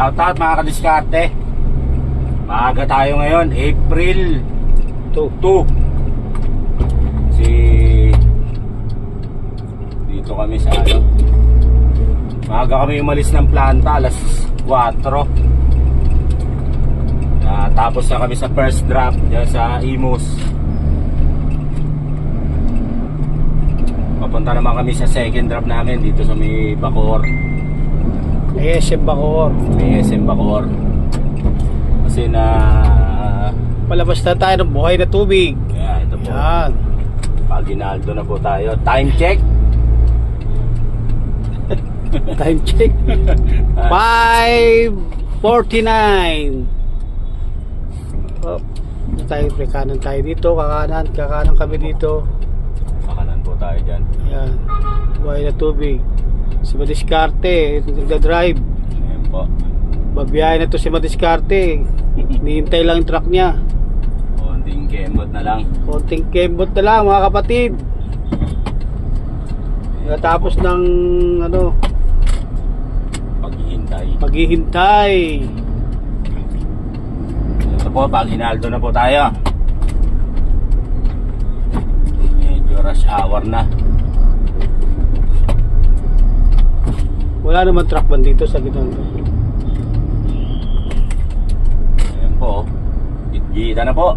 Shoutout mga kadiskarte. Maaga tayo ngayon, April Ito. 2. Si dito kami sa ano. Maaga kami umalis ng planta alas 4. Ah, tapos na kami sa first drop dyan sa Imus. Papunta naman kami sa second drop namin dito sa may Bacoor. ASM Bacoor. May SM Bacoor. Kasi na Palabas na tayo ng buhay na tubig. yeah, ito po. Yan. Paginaldo na po tayo. Time check. Time check. 5.49. Oh, tayo, kanan tayo dito, kakanan, kakanan kami dito. Makanan po tayo dyan. Yan. Buhay na tubig. Si Madiskarte, nagda-drive. Ayan po. Babiyahe na to si Madiskarte. Nihintay lang yung truck niya. Konting kembot na lang. Konting kembot na lang mga kapatid. Tapos ng ano, Paghihintay. maghihintay. Ito po, Paginaldo na po tayo. Medyo rush hour na. Wala naman truck ban dito sa gitna. Ayan po. Gitgita na po.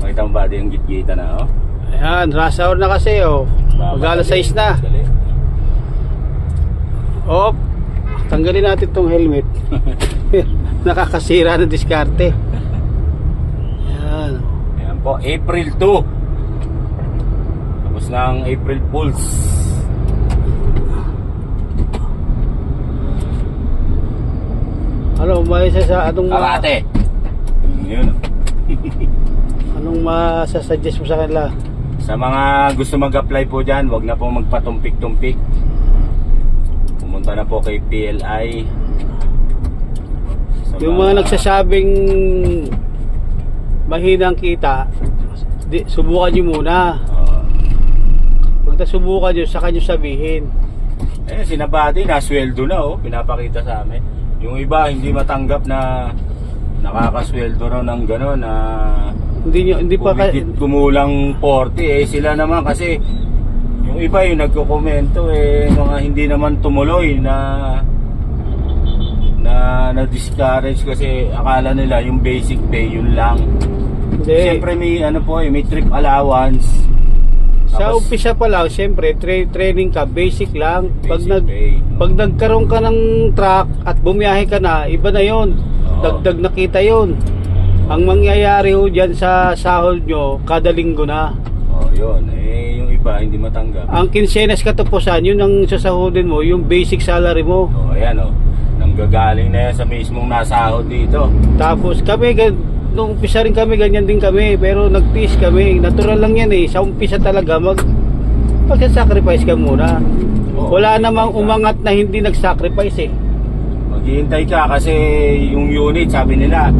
Makita mo ba yung gitgita na oh? Ayan, rush hour na kasi oh. Mag alas 6 na. Oh, tanggalin natin tong helmet. Nakakasira ng diskarte. Ayan. Ayan po, April 2. Tapos na ang April Fools. Ano, may sa sa anong ma, Karate. Yun. anong masasuggest mo sa kanila? Sa mga gusto mag-apply po dyan, wag na po magpatumpik-tumpik. Pumunta na po kay PLI. Sa Yung mga nagsasabing mahinang kita, di, subukan nyo muna. Oo. Pag nasubukan nyo, saka nyo sabihin. eh, sinabati, nasweldo na oh, pinapakita sa amin. Yung iba, hindi matanggap na nakakasweldo raw ng gano'n na Hindi nyo, hindi pa ka, kumikit kumulang 40 eh sila naman kasi yung iba yung nagko-komento eh mga hindi naman tumuloy na na na-discourage kasi akala nila yung basic pay yun lang. hindi. Siyempre may ano po eh, may trip allowance. Sa Tapos, umpisa pa lang, siyempre, tra- training ka, basic lang. Pag, basic nag, pay. pag nagkaroon ka ng truck at bumiyahe ka na, iba na yon Oo. Dagdag na kita yon Ang mangyayari ho dyan sa sahod nyo, kada linggo na. Oh, yun. Eh yung iba hindi matanggap. Ang kinsenas katupusan, yun ang sasahodin mo, yung basic salary mo. Oh, ayan oh. Nanggagaling na yan sa mismong nasahod dito. Tapos kami, gan- nung umpisa rin kami, ganyan din kami. Pero nag-peace kami. Natural lang yan eh. Sa umpisa talaga, mag mag-sacrifice ka muna. Oo. Wala namang umangat na hindi nag-sacrifice eh. Maghihintay ka kasi yung unit, sabi nila,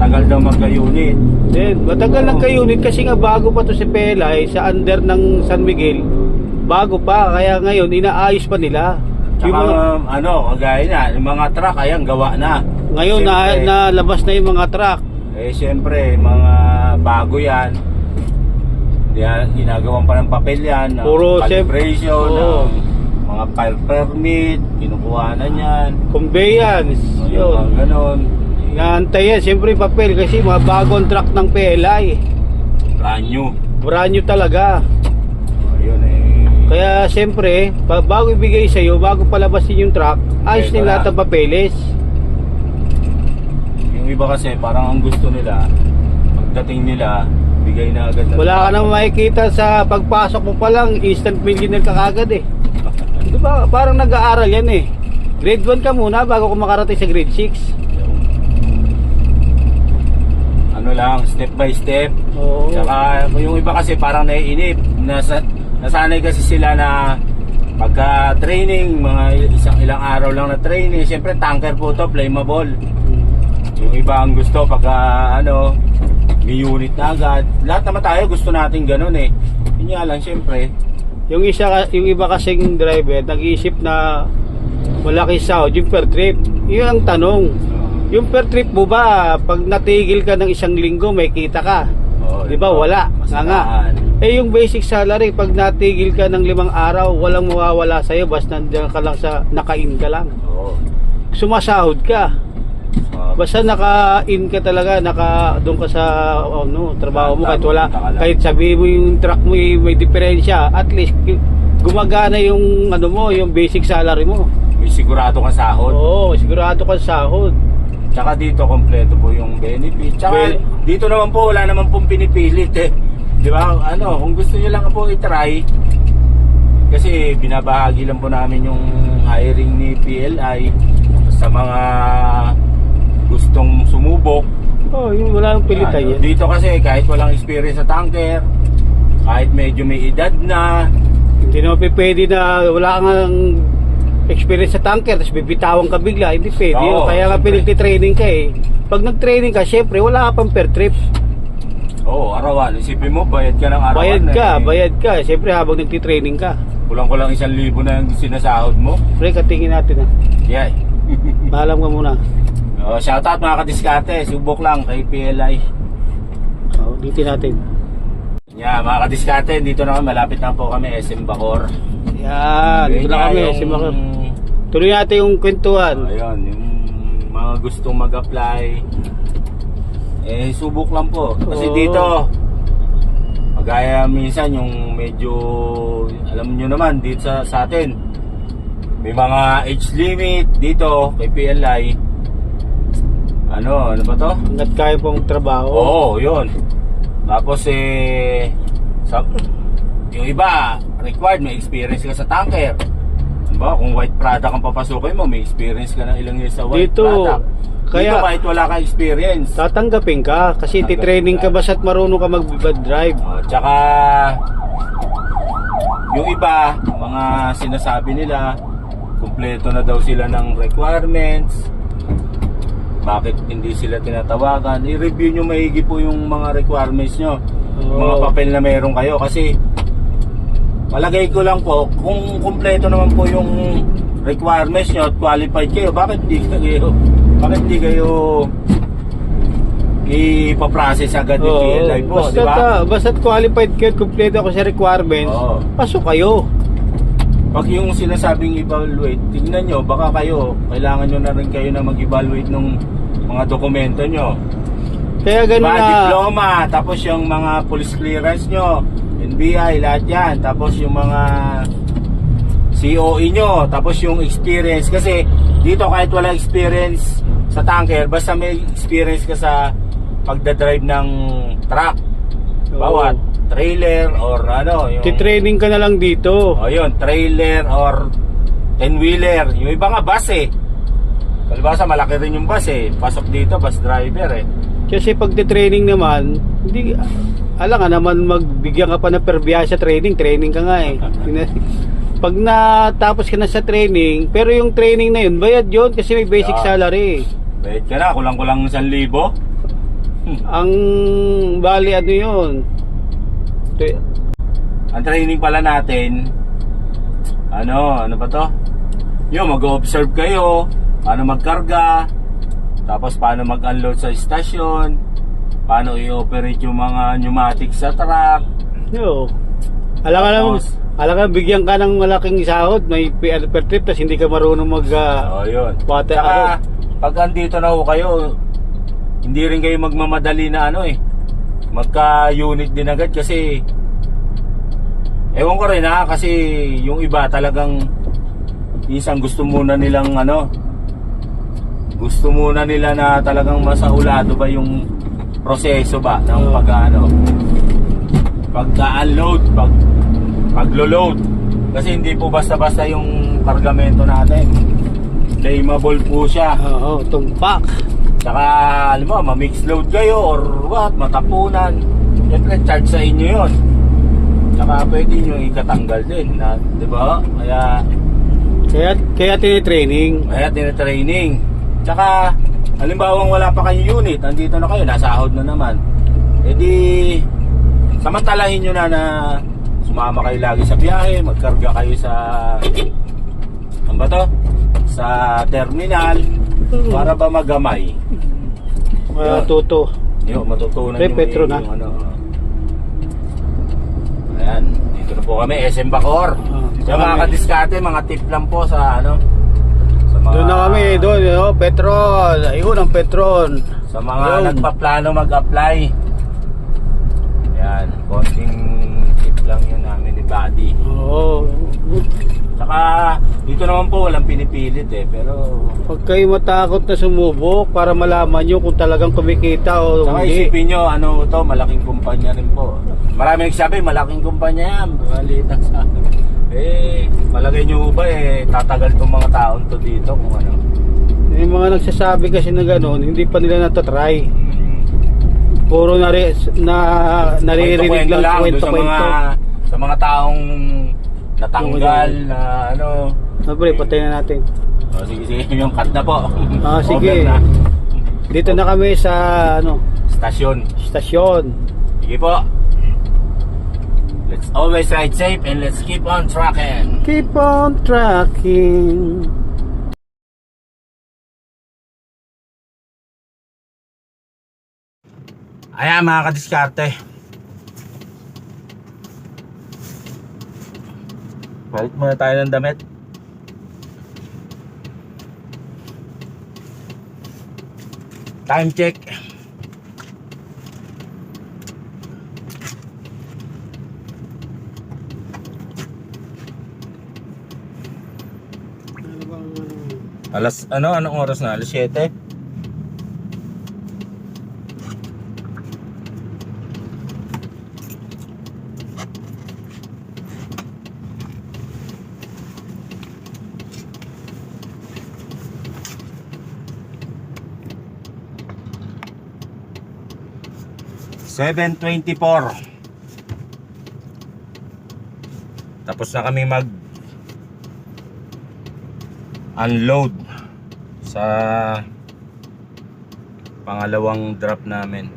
tagal daw magka-unit. Then, matagal lang kayo unit kasi nga bago pa to si Pelay sa under ng San Miguel. Bago pa, kaya ngayon inaayos pa nila. Tsaka Yung mga, um, ano, kagaya na, yung mga truck, ayan, gawa na. ngayon na, Siyempre, nalabas na yung mga truck. Eh, siyempre, mga bago yan. Yan, ginagawan pa ng papel yan. ng Puro, calibration, Oo. ng mga fire permit, kinukuhanan yan. Conveyance. Yung Yun. mga ganon. Inaantay yan, siyempre papel kasi mga bagong truck ng PLI. Brand new. Brand new talaga. Ayun eh. Kaya siyempre, ba- bago ibigay sa iyo, bago palabasin yung truck, ayos din na. lahat papeles. Yung iba kasi, parang ang gusto nila, pagdating nila, bigay na agad na. Wala ka nang makikita sa pagpasok mo pa lang, instant millionaire ka kagad eh. Di ba? Parang nag-aaral yan eh. Grade 1 ka muna bago ka makarating sa grade 6. ano lang, step by step. Oo. Tsaka yung iba kasi parang naiinip. Nasa, nasanay kasi sila na pagka training, mga isang ilang araw lang na training, siyempre tanker po to, flammable. Yung iba ang gusto pagka ano, may unit na agad. Lahat naman tayo gusto natin ganun eh. Yun nga lang siyempre, Yung isa yung iba kasing driver nag-iisip na malaki sahod yung per trip. Yun ang tanong. Yung per trip mo ba, pag natigil ka ng isang linggo, may kita ka. Oo, Di ba? Wala. Nga nga. Eh yung basic salary, pag natigil ka ng limang araw, walang mawawala sa'yo, basta nandiyan ka lang sa, naka-in ka lang. Oo. Sumasahod ka. Basta naka-in ka talaga, naka doon ka sa ano, trabaho mo kahit wala, kahit sabi mo yung truck mo eh, may diferensya, at least gumagana yung ano mo, yung basic salary mo. may sigurado kang sahod. Oo, sigurado ka sahod. Tsaka dito kompleto po yung benefit. Tsaka Ben- dito naman po wala naman pong pinipilit eh. Di ba? Ano, kung gusto niyo lang po i-try kasi binabahagi lang po namin yung hiring ni PLI sa mga gustong sumubok. Oh, yung wala nang pilitan Ano, yan. Dito kasi kahit walang experience sa tanker, kahit medyo may edad na, Hindi naman pwede na wala kang experience sa tanker, tapos bibitawan ka bigla. Hindi pwede. Oo, yun. Kaya nga siyempre. pinagtitraining ka eh. Pag nag-training ka, syempre wala ka pang per trip. oh, arawan. Isipin mo, bayad ka ng arawan. Bayad ka, eh. bayad ka. Syempre habang nagtitraining ka. Kulang-kulang isang libo na yung sinasahod mo. Pre, katingin natin ah. Yeah. Paalam ka muna. Oh, shoutout mga kadiskate, subok lang kay PLI. Oh, dito natin. Yeah, mga kadiskate, dito na kami, malapit na po kami, SM Bacor. Yan, dito na kami. Si Makar. Tuloy natin yung kwentuhan. Ayun, yung mga gustong mag-apply, eh, subok lang po. Kasi Oo. dito, magaya minsan yung medyo, alam nyo naman, dito sa, sa atin, may mga age limit dito kay PLI. Ano, ano ba to? Hanggat kaya pong trabaho. Oo, yun. Tapos eh sa, yung iba required may experience ka sa tanker. Diba? Kung white product ang papasukin mo, may experience ka ng ilang years sa white Dito, product. kaya- Dito kahit wala ka experience. Tatanggapin ka kasi Tatanggapin titraining ka ka. basta't marunong ka mag-bad drive. Uh, tsaka yung iba, mga sinasabi nila, kumpleto na daw sila ng requirements. Bakit hindi sila tinatawagan? I-review nyo maigi po yung mga requirements nyo. Yung mga papel na meron kayo kasi palagay ko lang po kung kumpleto naman po yung requirements nyo at qualified kayo bakit di kayo bakit di kayo ipaprocess agad yung Oo, PLI po di ba? ah, basta't qualified ka, kumpleto ako sa requirements, Oo. pasok kayo. Pag yung sinasabing evaluate, tingnan nyo, baka kayo, kailangan nyo na rin kayo na mag-evaluate ng mga dokumento nyo. Kaya ganun Diba, na, diploma, tapos yung mga police clearance nyo, NBI, lahat yan. Tapos yung mga COE nyo, tapos yung experience. Kasi dito kahit wala experience sa tanker, basta may experience ka sa pagdadrive ng truck. Bawat trailer or ano, yung... titraining ka na lang dito. O yun, trailer or 10-wheeler. Yung iba nga bus eh. Palibasa malaki rin yung bus eh. Pasok dito, bus driver eh. Kasi pag training naman, hindi, alam nga naman magbigyan ka pa ng perbiya sa training, training ka nga eh. pag natapos ka na sa training, pero yung training na yun, bayad yun kasi may basic Yeah. salary. Bayad ka na, kulang-kulang 1,000. Ang bali ano yun, Te- Ang training pala natin, ano, ano ba to? Yung mag-observe kayo, paano magkarga, tapos paano mag-unload sa stasyon, paano i-operate yung mga pneumatics sa truck, yo. Alam ka naman, alam ka bigyan ka ng malaking sahod, may per per trip, tapos hindi ka marunong mag... ah, Oh, yun. Water Saka, ano? pag andito na ho kayo, hindi rin kayo magmamadali na ano eh. Magka-unit din agad kasi ewan ko rin ha, kasi yung iba talagang isang gusto muna nilang ano gusto muna nila na talagang masaulado ba yung proseso ba ng Oo. pag ano pagka-unload, pag paglo-load. Kasi hindi po basta-basta yung kargamento natin. Claimable po siya. Oo, tumpak. Tsaka, alam mo, ma-mix load kayo or what, matapunan. Siyempre, charge sa inyo yon. Tsaka pwede nyo ikatanggal din. Na, di ba? Kaya, Kaya, kaya tinitraining. kaya tinitraining. Tsaka, halimbawang wala pa kayong unit, andito na kayo, nasahod na naman. E di, samantalahin nyo na na sumama kayo lagi sa biyahe, magkarga kayo sa, ano ba to? Sa terminal, Para ba magamay? Matuto. Yung matutunan Pre, yung, Petro na. yung ano. Ayan, dito na po kami, SM Bacor. Ah, dito Sa mga kadiskate, mga tip lang po sa ano. Sa mga, Doon na kami, doon, oh, Petron. Ayun ang Petron. Sa mga Yun. nagpaplano mag-apply. Ayan, konting tip lang yun namin ni Buddy. Oo. Saka, dito naman po walang pinipilit eh, pero... Pag kayo matakot na sumubok para malaman nyo kung talagang kumikita o Saka hindi. isipin nyo, ano to, malaking kumpanya rin po. Marami nagsabi, malaking kumpanya yan. Maliit ang sabi. Eh, palagay nyo ba eh, tatagal tong mga taon to dito kung ano. Yung mga nagsasabi kasi na gano'n, hindi pa nila natatry. Puro nari, na, naririnig Kwento-kwento lang doon sa mga, kwento-kwento. sa mga taong natanggal na ano. Sabre, patay na natin. O, sige, sige, yung cut na po. Ah, sige. Na. Dito na kami sa ano, Stasyon. stasyon. Sige po. Let's always ride safe and let's keep on trucking. Keep on tracking. Ayan mga kadiskarte. Balik muna tayo ng damit. Time check. Alas, ano, anong oras na? Alas 7? Seven twenty-four. Tapos na kami mag unload sa pangalawang drop namin.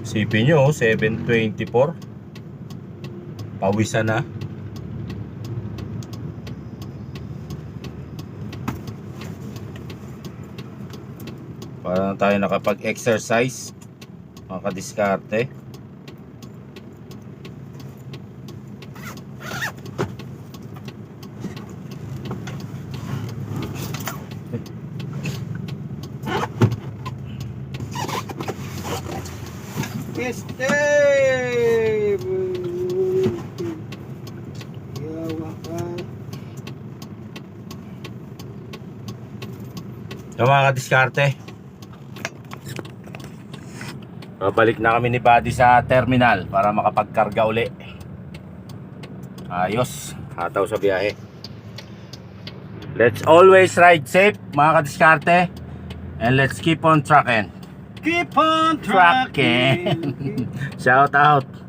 Sipin nyo, 724. Pawisan na. Para na tayo nakapag-exercise. Mga kadiskarte. Este! Yawa ka. Yung mga kadiskarte. Babalik na kami ni Buddy sa terminal para makapagkarga uli. Ayos. Hataw sa biyahe. Let's always ride safe mga kadiskarte. And let's keep on trucking. Keep on trucking. Shout out.